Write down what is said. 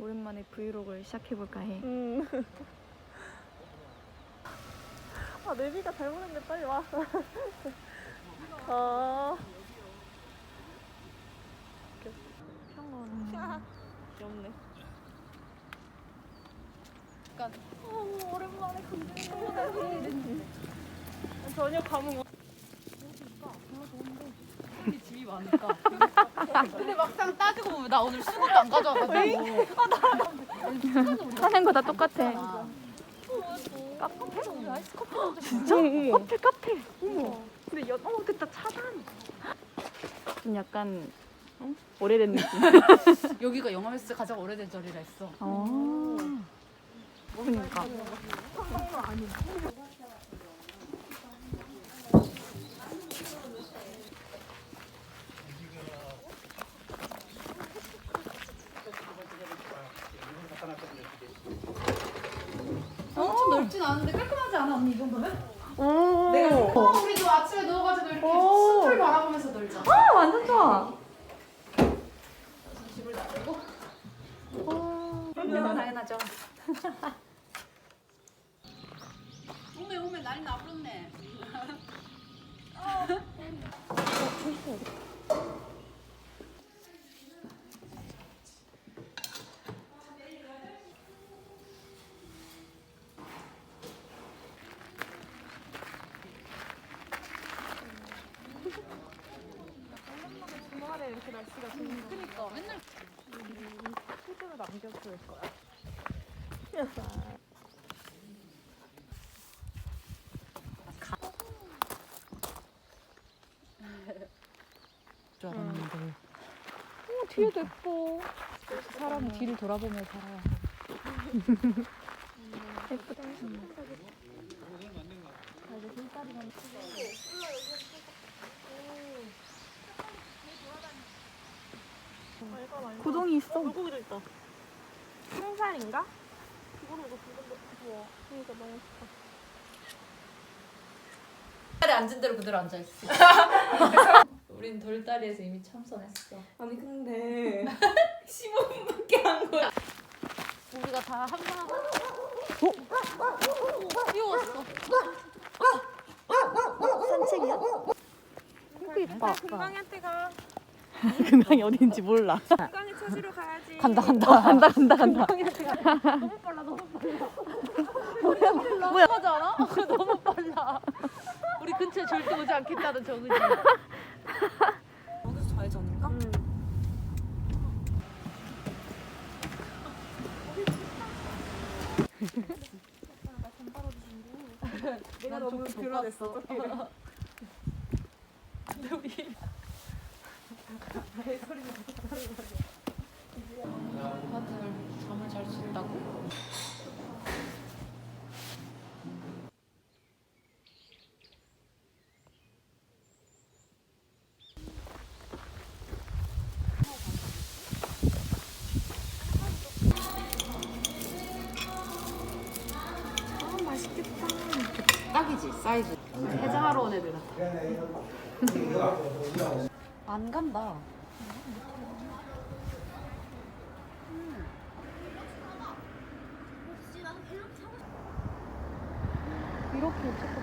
오랜만에 브이로그를 시작해볼까 해. 음. 아, 내비가 잘못했네. 빨리 와. 아. 평온. 귀엽네. 어, 오랜만에 감정이 전혀 감흥 없. 집이 많으니까. 근데 막상 따지고 보면 나 오늘 수건도 안 가져와가지고. 하는 거 다 똑같아. 카페? 진짜? 카페 카페. 어머. 근데 연, 어 됐다 차단. 좀 약간 어? 오래된 느낌. 여기가 영화메스 가장 오래된 절이라 했어. 어. 그러니까. 넓진 않은데 깔끔하지 않아 언니 이 정도면? 오. 내가 어, 우리도 아침에 누워가지고 이렇게 오. 숲을 바라보면서 놀자. 아 완전 좋아. 집을 놔두고. 그럼요 당연하죠. 오메 오메 난리 나버렸네. 이렇게 날씨가 좋은 거. 그니까 맨날 후드로 남겨줄 거야. 줄 알았는데. 어, 뒤에도 예뻐. 사람은 뒤를 돌아보며 살아야 돼. 예쁘다. 고동이 있어. 물고기도 있다. 생살인가? 그거는 이거 그건데 우와. 그러니까 너무 좋다. 자리에 앉은 대로 그대로 앉아 있어. 우린 돌다리에서 이미 참선했어. 아니 근데 우리가 다 한번 비웠어. 산책이야? 이거 이뻐. 금강한테 가. 금강이 어딘지 몰라. 금강에 찾으러 가야지. 간다 간다 간다 간다 간다. 너무 빨라 너무 빨라. 뭐야 뭐야? 하지 않아? 너무 빨라. 우리 근처에 절대 오지 않겠다는 정의지. 여기서 좌회전인가? 응. 내가 너무 드러냈어. 근데 우리 다들 잠을 잘 수 있다고? 아. 딱이지 사이즈. 해장하러 온 애들 같아. 안 간다. 이렇게 찍고